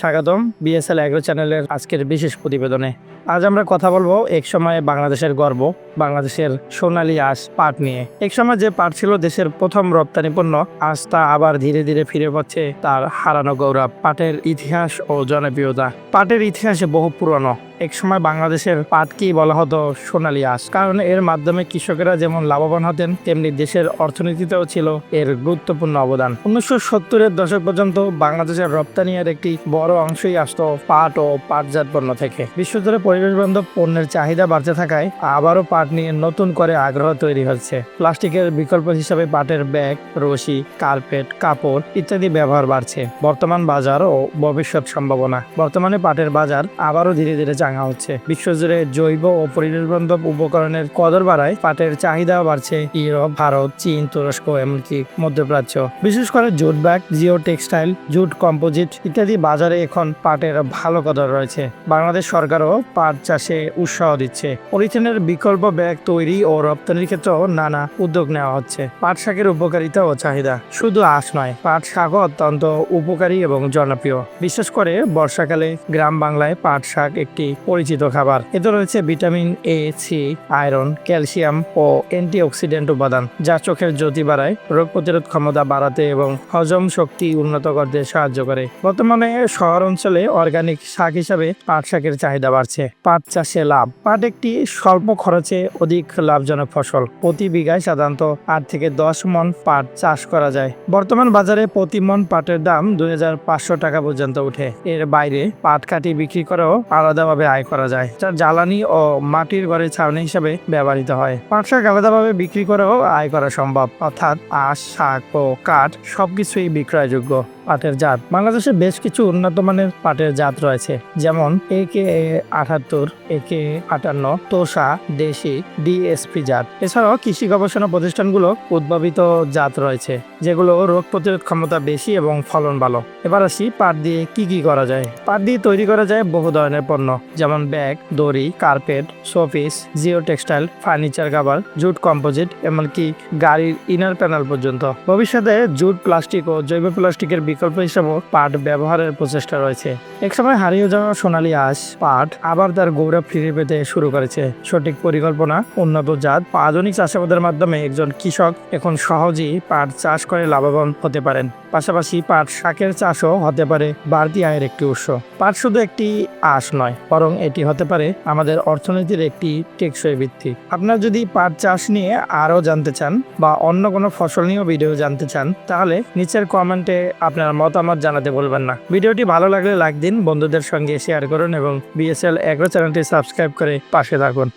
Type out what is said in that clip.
স্বাগতম BSL agro চ্যানেলের আজকের বিশেষ প্রতিবেদনে। আজ আমরা কথা বলব এক সময় বাংলাদেশের গর্ব, বাংলাদেশের সোনালী আঁশ পাট নিয়ে। এক সময় যে পাট ছিল দেশের প্রথম রপ্তানি পণ্য আজ তা আবার ধীরে ধীরে ফিরে পাচ্ছে তার হারানো গৌরব। পাটের ইতিহাস ও জনপ্রিয়তা। পাটের ইতিহাসে বহু পুরনো। এক সময় বাংলাদেশের পাটকেই বলা হতো সোনালী আঁশ? কারণ এর মাধ্যমে কৃষকেরা যেমন লাভবান হতেন, তেমনি দেশের অর্থনীতিতেও ছিল এর গুরুত্বপূর্ণ অবদান। উনিশশো সত্তরের দশক পর্যন্ত বাংলাদেশের রপ্তানি এর একটি বড় অংশই আসতো পাট ও পাটজাত পণ্য থেকে। বিশ্বজুড়ে পরিবেশ বান্ধব পণ্যের চাহিদা বাড়তে থাকায় আবারও পাট নিয়ে নতুন করে আগ্রহ তৈরি হচ্ছে। প্লাস্টিকের বিকল্প হিসাবে পাটের ব্যাগ, রশি, কার্পেট, কাপড় ইত্যাদি ব্যবহার বাড়ছে। বর্তমান বাজার ও ভবিষ্যৎ সম্ভাবনা। বর্তমানে পাটের বাজার আবারও ধীরে ধীরে চাঙ্গা হচ্ছে। বিশ্বজুড়ে জৈব ও পরিবেশ বান্ধব উপকরণের কদর বাড়ায় পাটের চাহিদা বাড়ছে ইউরোপ, ভারত, চীন, তুরস্ক, এমনকি মধ্যপ্রাচ্য। বিশেষ করে jute bag geo textile jute composite ইত্যাদি বাজারে এখন পাটের ভালো কদর রয়েছে। বাংলাদেশ সরকারও পাট চাষে উৎসাহ দিচ্ছে। পলিথিনের বিকল্প ব্যাগ তৈরি ও রপ্তানির ক্ষেত্রেও নানা উদ্যোগ নেওয়া হচ্ছে। পাট শাকের উপকারিতা ও চাহিদা শুধু আঁশ নয়, পাট শাকও অত্যন্ত উপকারী এবং জনপ্রিয়। বিশেষ করে বর্ষাকালে গ্রাম বাংলায় পাট শাক একটি পরিচিত খাবার। এতে রয়েছে vitamin A, C, iron, calcium O antioxidant উপাদান, যা চোখের জ্যোতি বাড়ায়, রোগ প্রতিরোধ ক্ষমতা বাড়াতে এবং হজম শক্তি উন্নত করতে সাহায্য করে। বর্তমানে শহর অঞ্চলে অর্গানিক শাক হিসাবে পাট শাকের চাহিদা বাড়ছে। পাট চাষে লাভ। পাট একটি স্বল্প খরচে অধিক লাভজনক ফসল। প্রতি বিঘায় সাধারণত আট থেকে দশ মন পাট চাষ করা যায়। বর্তমান বাজারে প্রতি মন পাটের দাম দুই হাজার পাঁচশো টাকা পর্যন্ত উঠে এর বাইরে পাট কাটি বিক্রি করেও আলাদাভাবে আয় করা যায়, যা জ্বালানি ও মাটির ঘরে ছাউনি হিসাবে ব্যবহৃত হয়। পাট শাক আলাদাভাবে বিক্রি করেও আয় করা সম্ভব। অর্থাৎ আঁশ, শাক ও কাঠ সবকিছুই বিক্রয়যোগ্য। পাটের জাত। বাংলাদেশে বেশ কিছু উন্নত মানের পাটের জাত রয়েছে, যেমন এ কে আটাত্তর এ কে আটান্ন, তোষা, দেশি, ডিএসপি জাত। এছাড়াও কৃষি গবেষণা প্রতিষ্ঠানগুলো উদ্ভাবিত জাত রয়েছে, যেগুলো রোগ প্রতিরোধ ক্ষমতা বেশি এবং ফলন ভালো। এবার আসি পাট দিয়ে কি কি করা যায়। পাট দিয়ে তৈরি করা যায় বহু ধরনের পণ্য, যেমন ব্যাগ, দড়ি, carpet, showpiece geo textile furniture cover, jute composite, এমনকি গাড়ির ইনার প্যানেল পর্যন্ত। ভবিষ্যতে জুট, প্লাস্টিক ও জৈব প্লাস্টিকের বিকল্প হিসেবেও পাট ব্যবহারের প্রচেষ্টা রয়েছে। একসময় হারিয়ে যাওয়া সোনালী আঁশ পাট আবার তার গৌরব ফিরে পেতে শুরু করেছে। সঠিক পরিকল্পনা, উন্নত জাত আধুনিক চাষাবাদের মাধ্যমে একজন কৃষক এখন সহজেই পাট চাষ করে লাভবান হতে পারেন। পাশাপাশি পাট শাকের চাষও হতে পারে বাড়তি আয়ের একটি উৎস। পাট শুধু একটি আঁশ নয়, বরং এটি হতে পারে আমাদের অর্থনীতির একটি টেকসই ভিত্তি। আপনার যদি পাট চাষ নিয়ে আরও জানতে চান বা অন্য কোনো ফসল নিয়েও ভিডিও জানতে চান, তাহলে নিচের কমেন্টে আপনার মতামত জানাতে বলবেন না। ভিডিওটি ভালো লাগলে লাইক দিন, বন্ধুদের সঙ্গে শেয়ার করুন এবং বিএসএল অ্যাগ্রো চ্যানেলটি সাবস্ক্রাইব করে পাশে থাকুন।